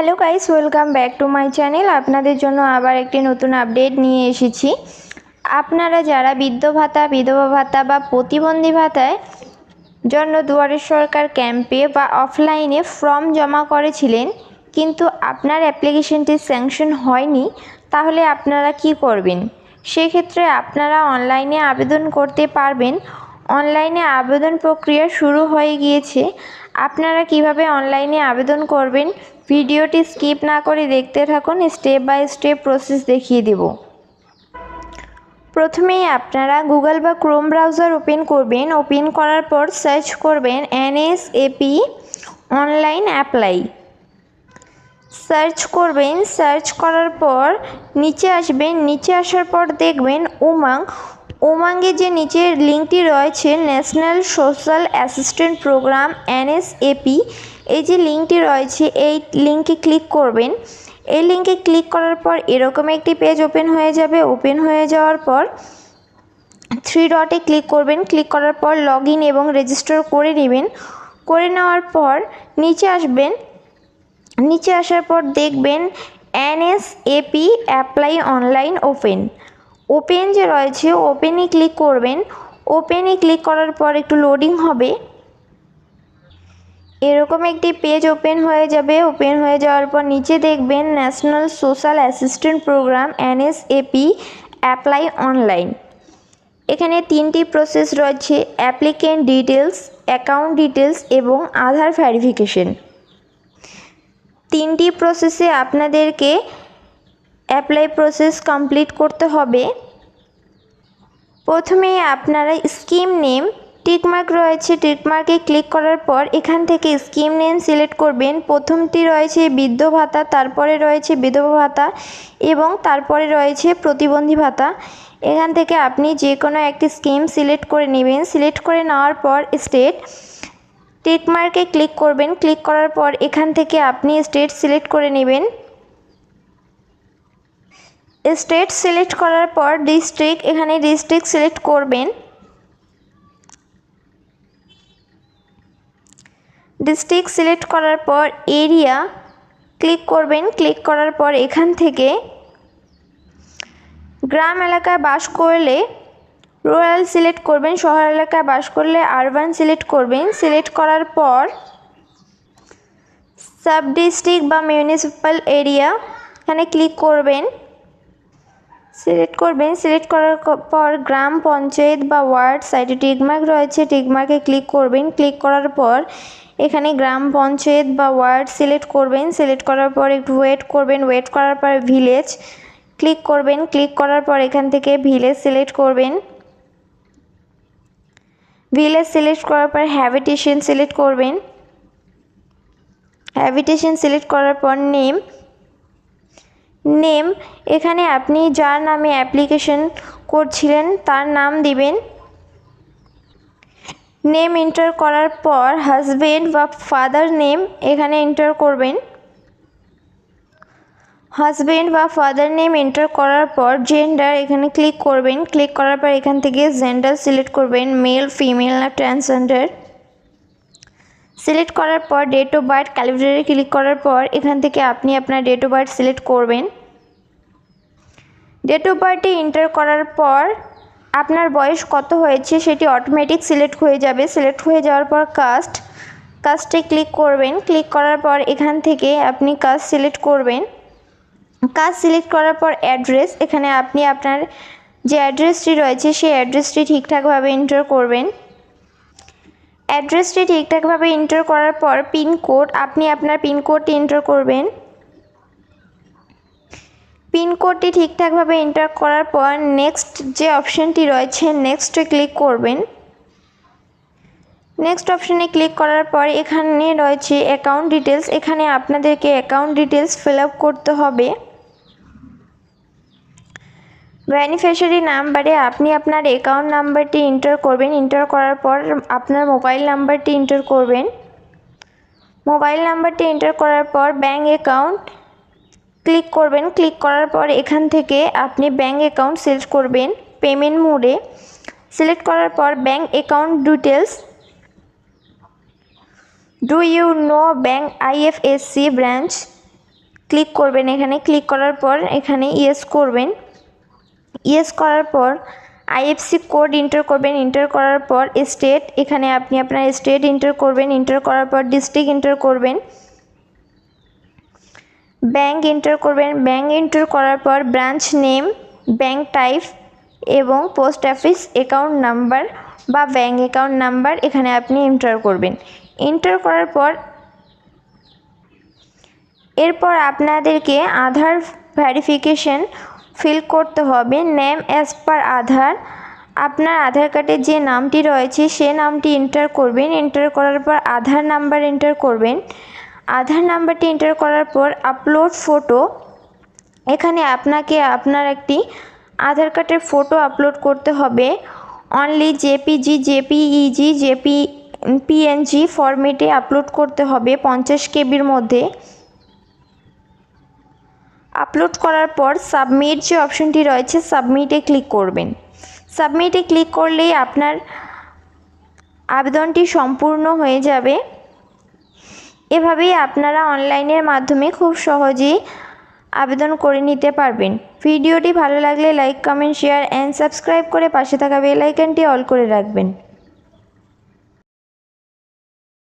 Hello guys welcome back to my channel আপনাদের জন্য আবার একটি নতুন আপডেট নিয়ে এসেছি। আপনারা যারা বৃদ্ধ ভাতা, বিধবা ভাতা বা প্রতিবন্ধী ভাতায় জন্য দুয়ারের সরকার ক্যাম্পে বা অফলাইনে ফর্ম জমা করেছিলেন, কিন্তু আপনার অ্যাপ্লিকেশনটি স্যাংশন হয়নি, তাহলে আপনারা কি করবেন? সেক্ষেত্রে আপনারা অনলাইনে আবেদন করতে পারবেন অনলাইনে আবেদন প্রক্রিয়া শুরু হয়ে গিয়েছে। আপনারা কীভাবে অনলাইনে আবেদন করবেন, ভিডিওটি স্কিপ না করে দেখতে থাকুন, স্টেপ বাই স্টেপ প্রসেস দেখিয়ে দেব। প্রথমেই আপনারা গুগল বা ক্রোম ব্রাউজার ওপেন করবেন। ওপেন করার পর সার্চ করবেন এনএসএপি অনলাইন অ্যাপ্লাই। সার্চ করবেন, সার্চ করার পর নিচে আসবেন। নিচে আসার পর দেখবেন উমাং উমাঙ্গে যে নিচের লিঙ্কটি রয়েছে, national social assistant programme, NSAP, এই যে লিঙ্কটি রয়েছে, এই লিঙ্কে ক্লিক করবেন। এই লিঙ্কে ক্লিক করার পর এরকম একটি পেজ ওপেন হয়ে যাবে। ওপেন হয়ে যাওয়ার পর থ্রি ডটে ক্লিক করবেন। ক্লিক করার পর লগ এবং রেজিস্টার করে নেবেন। করে নেওয়ার পর নিচে আসবেন। নিচে আসার পর দেখবেন, NSAP apply online open. Open যে রয়েছে ওপেনে ক্লিক করবেন। ওপেনে ক্লিক করার পর একটু লোডিং হবে। এরকম একটি পেজ ওপেন হয়ে যাবে। ওপেন হয়ে যাওয়ার পর নিচে দেখবেন national social assistant programme NSAP apply online এখানে তিনটি প্রসেস রয়েছে অ্যাপ্লিকেন্ট ডিটেলস অ্যাকাউন্ট ডিটেলস এবং আধার ভ্যারিফিকেশন তিনটি প্রসেসে আপনাদেরকে অ্যাপ্লাই প্রসেস কমপ্লিট করতে হবে। প্রথমে আপনারা স্কিম নেম টিকমার্ক রয়েছে টিকমার্কে ক্লিক করার পর এখান থেকে স্কিম নেম সিলেক্ট করবেন। প্রথমটি রয়েছে বৃদ্ধ ভাতা, তারপরে রয়েছে বিধবা ভাতা এবং তারপরে রয়েছে প্রতিবন্ধী ভাতা। এখান থেকে আপনি যে কোনো একটি স্কিম সিলেক্ট করে নেবেন। সিলেক্ট করে নেওয়ার পর স্টেট টিকমার্কে ক্লিক করবেন। ক্লিক করার পর এখান থেকে আপনি স্টেট সিলেক্ট করে নেবেন। স্টেট সিলেক্ট করার পর ডিস্ট্রিক্ট এখানে ডিস্ট্রিক্ট সিলেক্ট করবেন। ডিস্ট্রিক্ট সিলেক্ট করার পর এরিয়া ক্লিক করবেন। ক্লিক করার পর এখান থেকে গ্রাম এলাকায় বাস করলে রুরাল সিলেক্ট করবেন। শহর এলাকায় বাস করলে আরবান সিলেক্ট করবেন। সিলেক্ট করার পর সাব ডিস্ট্রিক্ট বা মিউনিসিপ্যাল এরিয়া এখানে ক্লিক করবেন। সিলেক্ট করবেন। সিলেক্ট করার পর গ্রাম, পঞ্চায়েত বা ওয়ার্ড সাইডে টিকমার্ক রয়েছে। টিকমার্কে ক্লিক করবেন। ক্লিক করার পর এখানে গ্রাম, পঞ্চায়েত বা ওয়ার্ড সিলেক্ট করবেন। সিলেক্ট করার পর একটু ওয়েট করবেন। ওয়েট করার পর ভিলেজ ক্লিক করবেন। ক্লিক করার পর এখান থেকে ভিলেজ সিলেক্ট করবেন। ভিলেজ সিলেক্ট করার পর হ্যাবিটেশন সিলেক্ট করবেন। হ্যাবিটেশন সিলেক্ট করার পর নেম নেম, এখানে আপনি যার নামে অ্যাপ্লিকেশন করছিলেন তার নাম দিবেন। নেম এন্টার করার পর হাজবেন্ড বা ফাদার নেম এখানে এন্টার করবেন। হাজবেন্ড বা ফাদার নেম এন্টার করার পর জেন্ডার এখানে ক্লিক করবেন। ক্লিক করার পর এখান থেকে জেন্ডার সিলেক্ট করবেন, মেল, ফিমেল না ট্রান্সজেন্ডার। সিলেক্ট করার পর ডেট অফ বার্থ ক্যালিব্রেটারে ক্লিক করার পর এখান থেকে আপনি আপনার ডেট অফ বার্থ সিলেক্ট করবেন। ডেট অফ বার্থে এন্টার করার পর আপনার বয়স কত হয়েছে সেটি অটোমেটিক সিলেক্ট হয়ে যাবে। সিলেক্ট হয়ে যাওয়ার পর কাস্ট কাস্টে ক্লিক করবেন। ক্লিক করার পর এখান থেকে আপনি কাস্ট সিলেক্ট করবেন। কাজ সিলেক্ট করার পর অ্যাড্রেস এখানে আপনি আপনার যে অ্যাড্রেসটি রয়েছে সেই অ্যাড্রেসটি ঠিকঠাকভাবে এন্টার করবেন। অ্যাড্রেসটি ঠিকঠাকভাবে এন্টার করার পর পিনকোড আপনি আপনার পিনকোডটি এন্টার করবেন। পিনকোডটি ঠিকঠাকভাবে এন্টার করার পর নেক্সট যে অপশানটি রয়েছে নেক্সটে ক্লিক করবেন। নেক্সট অপশানে ক্লিক করার পর এখানে রয়েছে অ্যাকাউন্ট ডিটেলস এখানে আপনাদেরকে অ্যাকাউন্ট ডিটেলস ফিল করতে হবে। বেনিফিশিয়ারি নাম্বারে আপনি আপনার অ্যাকাউন্ট নাম্বারটি এন্টার করবেন। এন্টার করার পর আপনার মোবাইল নাম্বারটি এন্টার করবেন। মোবাইল নাম্বারটি এন্টার করার পর ব্যাঙ্ক অ্যাকাউন্ট ক্লিক করবেন। ক্লিক করার পর এখান থেকে আপনি ব্যাঙ্ক অ্যাকাউন্ট সিলেক্ট করবেন পেমেন্ট মোডে সিলেক্ট করার পর bank account details do you know bank IFSC branch click করবেন এখানে। ক্লিক করার পর এখানে ইয়েস করবেন। ইয়েস করার পর আইএফসি কোড এন্টার করবেন। এন্টার করার পর স্টেট এখানে আপনি আপনার স্টেট এন্টার করবেন। এন্টার করার পর ডিস্ট্রিক্ট এন্টার করবেন। ব্যাংক এন্টার করবেন। ব্যাংক এন্টার করার পর ব্রাঞ্চ নেম, ব্যাংক টাইপ এবং পোস্ট অফিস অ্যাকাউন্ট নাম্বার বা ব্যাংক অ্যাকাউন্ট নাম্বার এখানে আপনি এন্টার করবেন। এন্টার করার পর এরপর আপনাদেরকে আধার ভেরিফিকেশন ফিল করতে হবে। Name as per Aadhaar. আপনার আধার কার্ডে যে নামটি রয়েছে সে নামটি এন্টার করবেন। এন্টার করার পর আধার নাম্বার এন্টার করবেন। আধার নাম্বারটি এন্টার করার পর আপলোড ফটো এখানে আপনাকে আপনার একটি আধার কার্ডের ফটো আপলোড করতে হবে। Only JPG JPEG JP PNG ফরম্যাটে আপলোড করতে হবে পঞ্চাশ কেবির মধ্যে। আপলোড করার পর সাবমিট যে অপশনটি রয়েছে সাবমিটে ক্লিক করবেন। সাবমিটে ক্লিক করলেই আপনার আবেদনটি সম্পূর্ণ হয়ে যাবে। এভাবেই আপনারা অনলাইনের মাধ্যমে খুব সহজেই আবেদন করে নিতে পারবেন। ভিডিওটি ভালো লাগলে like, comment, share and subscribe করে পাশে থাকা বেল আইকনটি অল করে রাখবেন।